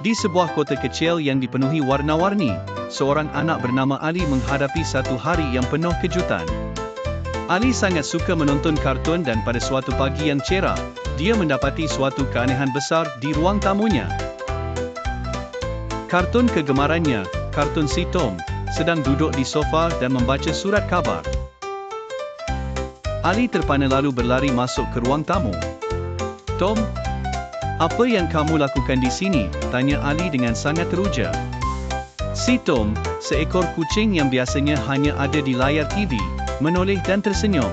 Di sebuah kota kecil yang dipenuhi warna-warni, seorang anak bernama Ali menghadapi satu hari yang penuh kejutan. Ali sangat suka menonton kartun dan pada suatu pagi yang cerah, dia mendapati suatu keanehan besar di ruang tamunya. Kartun kegemarannya, kartun si Tom, sedang duduk di sofa dan membaca surat khabar. Ali terpana lalu berlari masuk ke ruang tamu. Tom, apa yang kamu lakukan di sini? Tanya Ali dengan sangat teruja. Si Tom, seekor kucing yang biasanya hanya ada di layar TV, menoleh dan tersenyum.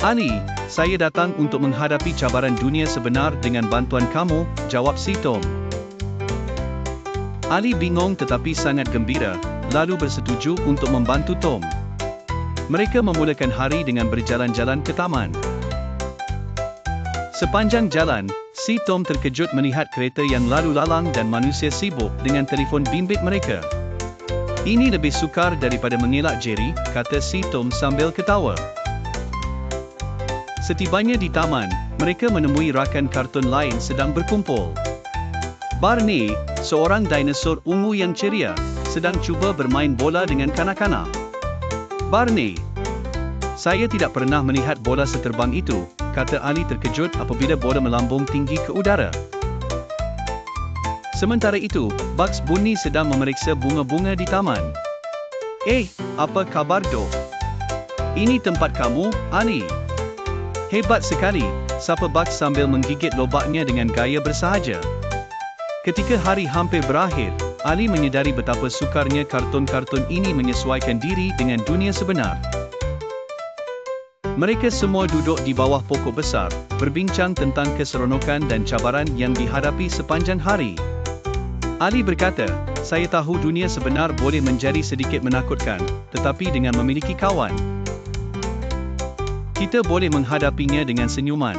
Ali, saya datang untuk menghadapi cabaran dunia sebenar dengan bantuan kamu, jawab si Tom. Ali bingung tetapi sangat gembira, lalu bersetuju untuk membantu Tom. Mereka memulakan hari dengan berjalan-jalan ke taman. Sepanjang jalan, Si Tom terkejut melihat kereta yang lalu lalang dan manusia sibuk dengan telefon bimbit mereka. Ini lebih sukar daripada mengelak Jerry, kata si Tom sambil ketawa. Setibanya di taman, mereka menemui rakan kartun lain sedang berkumpul. Barney, seorang dinosaur ungu yang ceria, sedang cuba bermain bola dengan kanak-kanak. Barney, saya tidak pernah melihat bola seterbang itu, kata Ali terkejut apabila bola melambung tinggi ke udara. Sementara itu, Bugs Bunny sedang memeriksa bunga-bunga di taman. Eh, apa khabar dok? Ini tempat kamu, Ali. Hebat sekali, sapa Bugs sambil menggigit lobaknya dengan gaya bersahaja. Ketika hari hampir berakhir, Ali menyedari betapa sukarnya kartun-kartun ini menyesuaikan diri dengan dunia sebenar. Mereka semua duduk di bawah pokok besar, berbincang tentang keseronokan dan cabaran yang dihadapi sepanjang hari. Ali berkata, saya tahu dunia sebenar boleh menjadi sedikit menakutkan, tetapi dengan memiliki kawan, kita boleh menghadapinya dengan senyuman.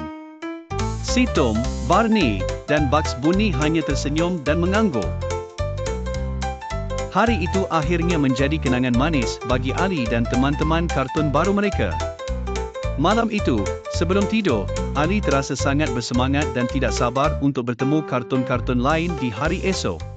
Si Tom, Barney, dan Bugs Bunny hanya tersenyum dan mengangguk. Hari itu akhirnya menjadi kenangan manis bagi Ali dan teman-teman kartun baru mereka. Malam itu, sebelum tidur, Ali terasa sangat bersemangat dan tidak sabar untuk bertemu kartun-kartun lain di hari esok.